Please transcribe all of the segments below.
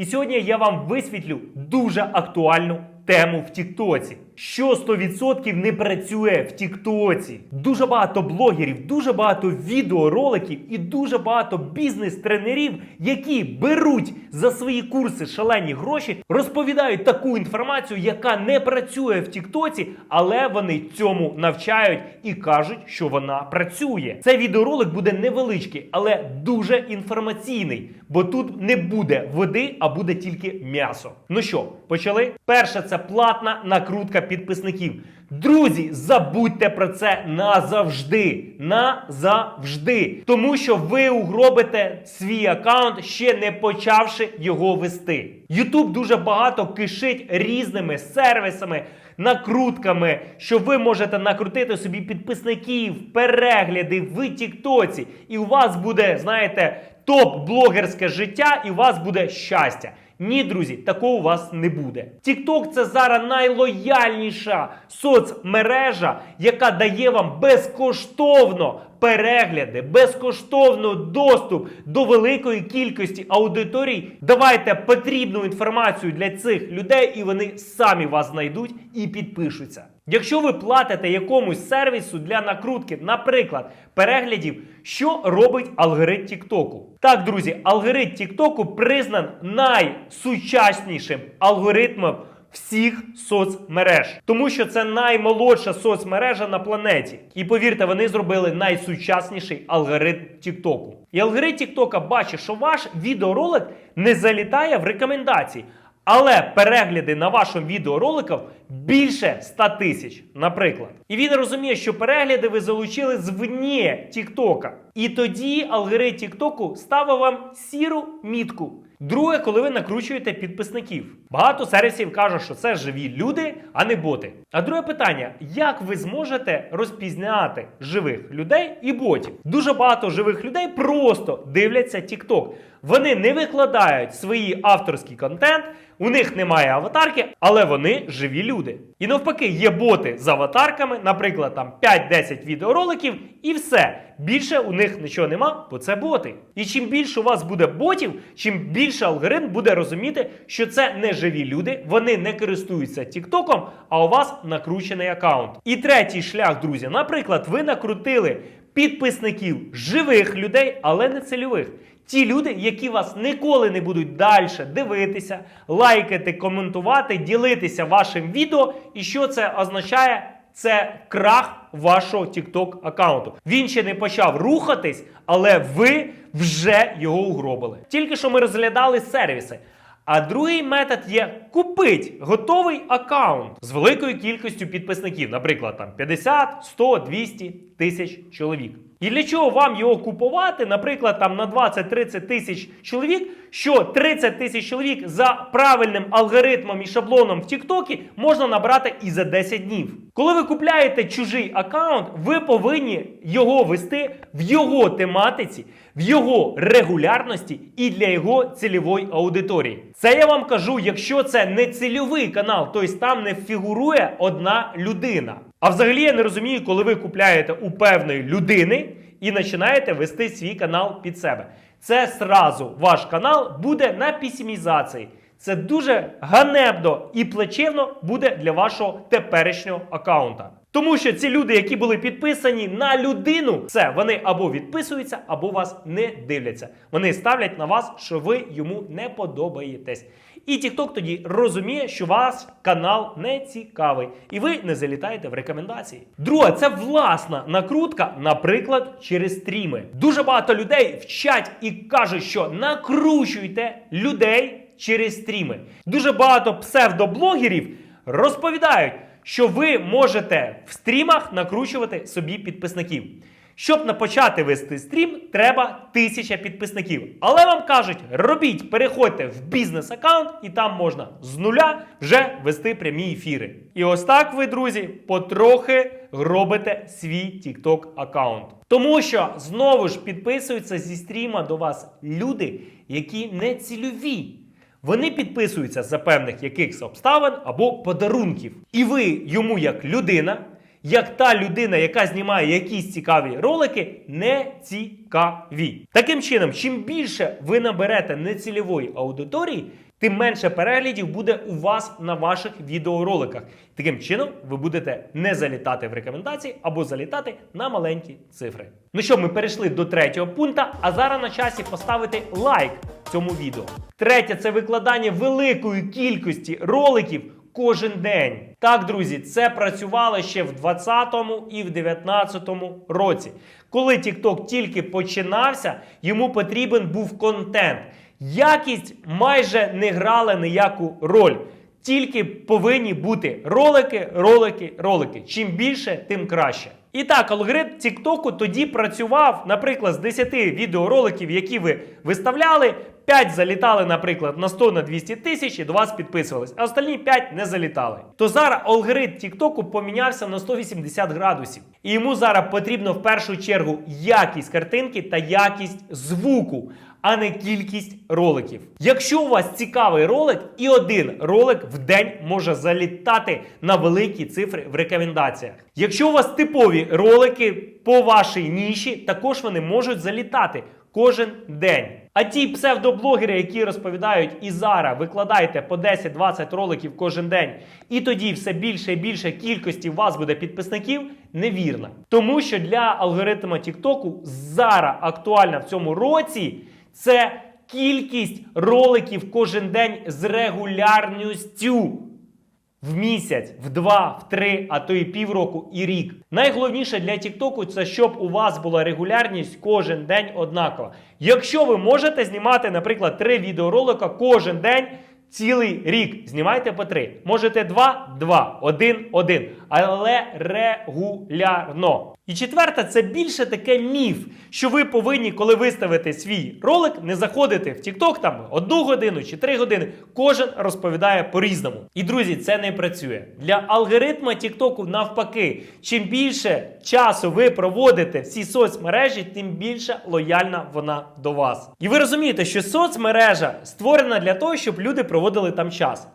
І сьогодні я вам висвітлю дуже актуальну тему в Тіктоці. Що 100% не працює в Тіктоці. Дуже багато блогерів, дуже багато відеороликів і дуже багато бізнес-тренерів, які беруть за свої курси шалені гроші, розповідають таку інформацію, яка не працює в Тіктоці, але вони цьому навчають і кажуть, що вона працює. Цей відеоролик буде невеличкий, але дуже інформаційний, бо тут не буде води, а буде тільки м'ясо. Ну що, почали? Перше, це платна накрутка підписників. Друзі, забудьте про це назавжди. Назавжди. Тому що ви угробите свій аккаунт, ще не почавши його вести. Ютуб дуже багато кишить різними сервісами, накрутками, що ви можете накрутити собі підписників, перегляди в Тіктоці. І у вас буде, знаєте, топ-блогерське життя, і у вас буде щастя. Ні, друзі, такого у вас не буде. TikTok це зараз найлояльніша соцмережа, яка дає вам безкоштовно перегляди, безкоштовно доступ до великої кількості аудиторій. Давайте потрібну інформацію для цих людей, і вони самі вас знайдуть і підпишуться. Якщо ви платите якомусь сервісу для накрутки, наприклад, переглядів, що робить алгоритм Тіктоку? Так, друзі, алгоритм Тіктоку признан найсучаснішим алгоритмом всіх соцмереж, тому що це наймолодша соцмережа на планеті. І повірте, вони зробили найсучасніший алгоритм Тіктоку. І алгоритм Тіктока бачить, що ваш відеоролик не залітає в рекомендації. Але перегляди на вашому відеороликах більше 100 тисяч, наприклад. І він розуміє, що перегляди ви залучили звні Тіктока. І тоді алгоритм Тіктоку ставить вам сіру мітку. Друге, коли ви накручуєте підписників. Багато сервісів кажуть, що це живі люди, а не боти. А друге питання: як ви зможете розпізняти живих людей і ботів? Дуже багато живих людей просто дивляться TikTok. Вони не викладають свої авторський контент, у них немає аватарки, але вони живі люди. І навпаки, є боти з аватарками, наприклад, там 5-10 відеороликів, і все. Більше у них нічого нема, бо це боти. І чим більше у вас буде ботів, чим більше алгоритм буде розуміти, що це не живі люди, вони не користуються Тіктоком, а у вас накручений аккаунт. І третій шлях, друзі, наприклад, ви накрутили підписників живих людей, але не цільових. Ті люди, які вас ніколи не будуть далі дивитися, лайкати, коментувати, ділитися вашим відео. І що це означає? Це крах вашого TikTok аккаунту. Він ще не почав рухатись, але ви вже його угробили. Тільки що ми розглядали сервіси. А другий метод є купити готовий аккаунт з великою кількістю підписників, наприклад, там 50, 100, 200 тисяч чоловік. І для чого вам його купувати, наприклад, там на 20-30 тисяч чоловік, що 30 тисяч чоловік за правильним алгоритмом і шаблоном в Тіктокі можна набрати і за 10 днів. Коли ви купляєте чужий аккаунт, ви повинні його вести в його тематиці, в його регулярності і для його цільової аудиторії. Це я вам кажу, якщо це не цільовий канал, тобто там не фігурує одна людина. А взагалі я не розумію, коли ви купляєте у певної людини і починаєте вести свій канал під себе. Це сразу ваш канал буде на пісімізації. Це дуже ганебно і плачевно буде для вашого теперішнього аккаунта. Тому що ці люди, які були підписані на людину, все, вони або відписуються, або вас не дивляться. Вони ставлять на вас, що ви йому не подобаєтесь. І TikTok тоді розуміє, що ваш канал не цікавий, і ви не залітаєте в рекомендації. Друге, це власна накрутка, наприклад, через стріми. Дуже багато людей вчать і кажуть, що накручуйте людей через стріми. Дуже багато псевдоблогерів розповідають, що ви можете в стрімах накручувати собі підписників. Щоб на почати вести стрім, треба тисяча підписників. Але вам кажуть, робіть, переходьте в бізнес-аккаунт, і там можна з нуля вже вести прямі ефіри. І ось так ви, друзі, потрохи робите свій TikTok аккаунт. Тому що знову ж підписуються зі стріма до вас люди, які не цільові. Вони підписуються за певних якихось обставин або подарунків. І ви йому, як людина, як та людина, яка знімає якісь цікаві ролики, не цікаві. Таким чином, чим більше ви наберете нецільової аудиторії, тим менше переглядів буде у вас на ваших відеороликах. Таким чином, ви будете не залітати в рекомендації або залітати на маленькі цифри. Ну що, ми перейшли до третього пункту, а зараз на часі поставити лайк цьому відео. Третє це викладання великої кількості роликів кожен день. Так, друзі, це працювало ще в 20-му і в 19-му році. Коли TikTok тільки починався, йому потрібен був контент. Якість майже не грала ніяку роль. Тільки повинні бути ролики, ролики, ролики. Чим більше, тим краще. І так, алгоритм TikTok тоді працював, наприклад, з 10 відеороликів, які ви виставляли, 5 залітали, наприклад, на 100 на 200 тисяч і до вас підписувались, а остальні 5 не залітали. То зараз алгоритм TikTok помінявся на 180 градусів. І йому зараз потрібно в першу чергу якість картинки та якість звуку а не кількість роликів. Якщо у вас цікавий ролик, і один ролик в день може залітати на великі цифри в рекомендаціях. Якщо у вас типові ролики по вашій ніші, також вони можуть залітати кожен день. А ті псевдоблогери, які розповідають і зараз викладайте по 10-20 роликів кожен день, і тоді все більше і більше кількості у вас буде підписників, невірно. Тому що для алгоритму TikTok зараз актуальна в цьому році це кількість роликів кожен день з регулярністю. В місяць, в два, в три, а то і півроку і рік. Найголовніше для Тіктоку це щоб у вас була регулярність кожен день однакова. Якщо ви можете знімати, наприклад, три відеоролика кожен день. Цілий рік знімайте по три. Можете два, два, один, один. Але регулярно. І четверте, це більше таке міф, що ви повинні, коли виставите свій ролик, не заходити в TikTok там одну годину чи три години. Кожен розповідає по-різному. І друзі, це не працює. Для алгоритма TikTok навпаки, чим більше часу ви проводите в цій соцмережі, тим більше лояльна вона до вас. І ви розумієте, що соцмережа створена для того, щоб люди проводили там час.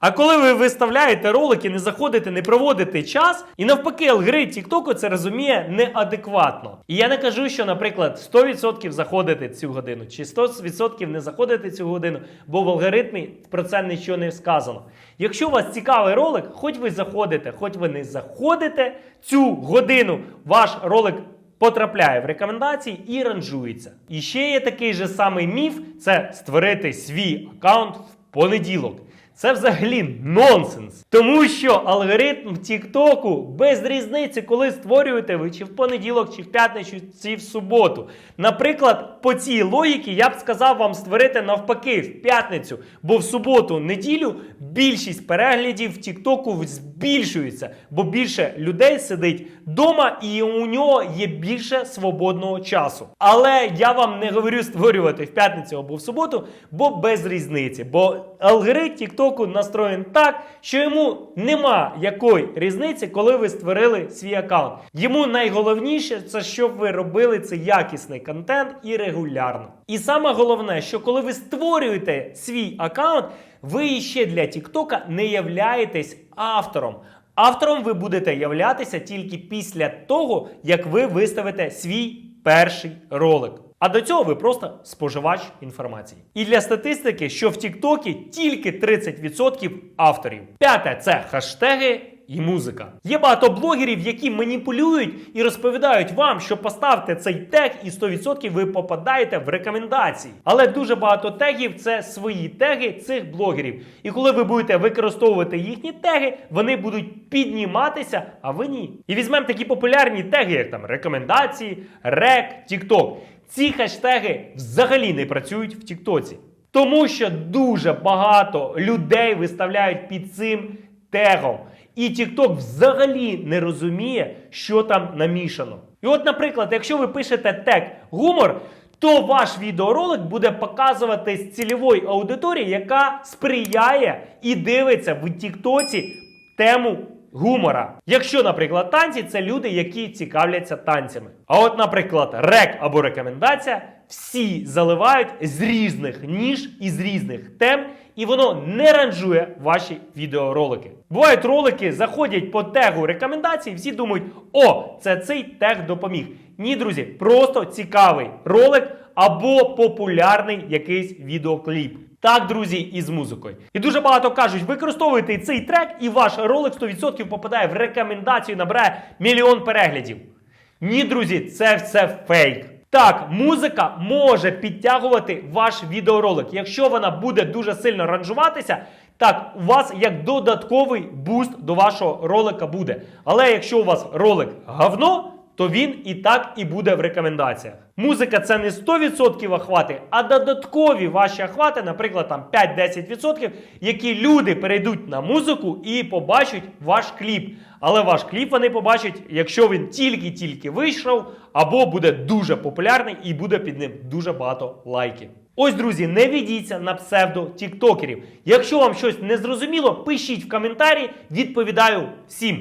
А коли ви виставляєте ролики, не заходите, не проводите час, і навпаки, алгоритм TikTok це розуміє неадекватно. І я не кажу, що, наприклад, 100% заходите цю годину, чи 100% не заходите цю годину, бо в алгоритмі про це нічого не сказано. Якщо у вас цікавий ролик, хоч ви заходите, хоч ви не заходите цю годину, ваш ролик. Потрапляє в рекомендації і ранжується. І ще є такий же самий міф: це створити свій аккаунт в понеділок. Це взагалі нонсенс. Тому що алгоритм Тіктоку без різниці, коли створюєте ви чи в понеділок, чи в п'ятницю, чи в суботу. Наприклад, по цій логіці я б сказав вам створити навпаки в п'ятницю, бо в суботу, неділю більшість переглядів в Тіктоку збільшується, бо більше людей сидить вдома і у нього є більше свободного часу. Але я вам не говорю створювати в п'ятницю або в суботу, бо без різниці. Бо алгоритм Тіктоку настроєн так, що йому нема якої різниці, коли ви створили свій аккаунт. Йому найголовніше це щоб ви робили це якісний контент і регулярно. І саме головне, що коли ви створюєте свій аккаунт, ви ще для Тіктока не являєтесь автором. Автором ви будете являтися тільки після того, як ви виставите свій перший ролик. А до цього ви просто споживач інформації. І для статистики, що в Тіктокі тільки 30% авторів. П'яте це хештеги і музика. Є багато блогерів, які маніпулюють і розповідають вам, що поставте цей тег, і 100% ви попадаєте в рекомендації. Але дуже багато тегів це свої теги цих блогерів. І коли ви будете використовувати їхні теги, вони будуть підніматися, а ви ні. І візьмемо такі популярні теги, як там рекомендації, рек, тікток. Ці хештеги взагалі не працюють в Тіктоці. Тому що дуже багато людей виставляють під цим тегом. І TikTok взагалі не розуміє, що там намішано. І от, наприклад, якщо ви пишете тег гумор, то ваш відеоролик буде показувати з цільової аудиторії, яка сприяє і дивиться в Тіктоці тему гумора. Якщо, наприклад, танці це люди, які цікавляться танцями. А от, наприклад, рек або рекомендація всі заливають з різних ніж і з різних тем, і воно не ранжує ваші відеоролики. Бувають ролики, заходять по тегу рекомендацій, всі думають, о, це цей тег допоміг. Ні, друзі, просто цікавий ролик або популярний якийсь відеокліп. Так, друзі, і з музикою. І дуже багато кажуть, використовуйте цей трек, і ваш ролик 100% попадає в рекомендацію, набирає мільйон переглядів. Ні, друзі, це все фейк. Так, музика може підтягувати ваш відеоролик. Якщо вона буде дуже сильно ранжуватися, так, у вас як додатковий буст до вашого ролика буде. Але якщо у вас ролик говно, то він і так і буде в рекомендаціях. Музика це не 100% охвати, а додаткові ваші охвати, наприклад, там 5-10%, які люди перейдуть на музику і побачать ваш кліп. Але ваш кліп вони побачать, якщо він тільки-тільки вийшов, або буде дуже популярний і буде під ним дуже багато лайків. Ось, друзі, не ведіться на псевдо тіктокерів. Якщо вам щось не зрозуміло, пишіть в коментарі, відповідаю всім.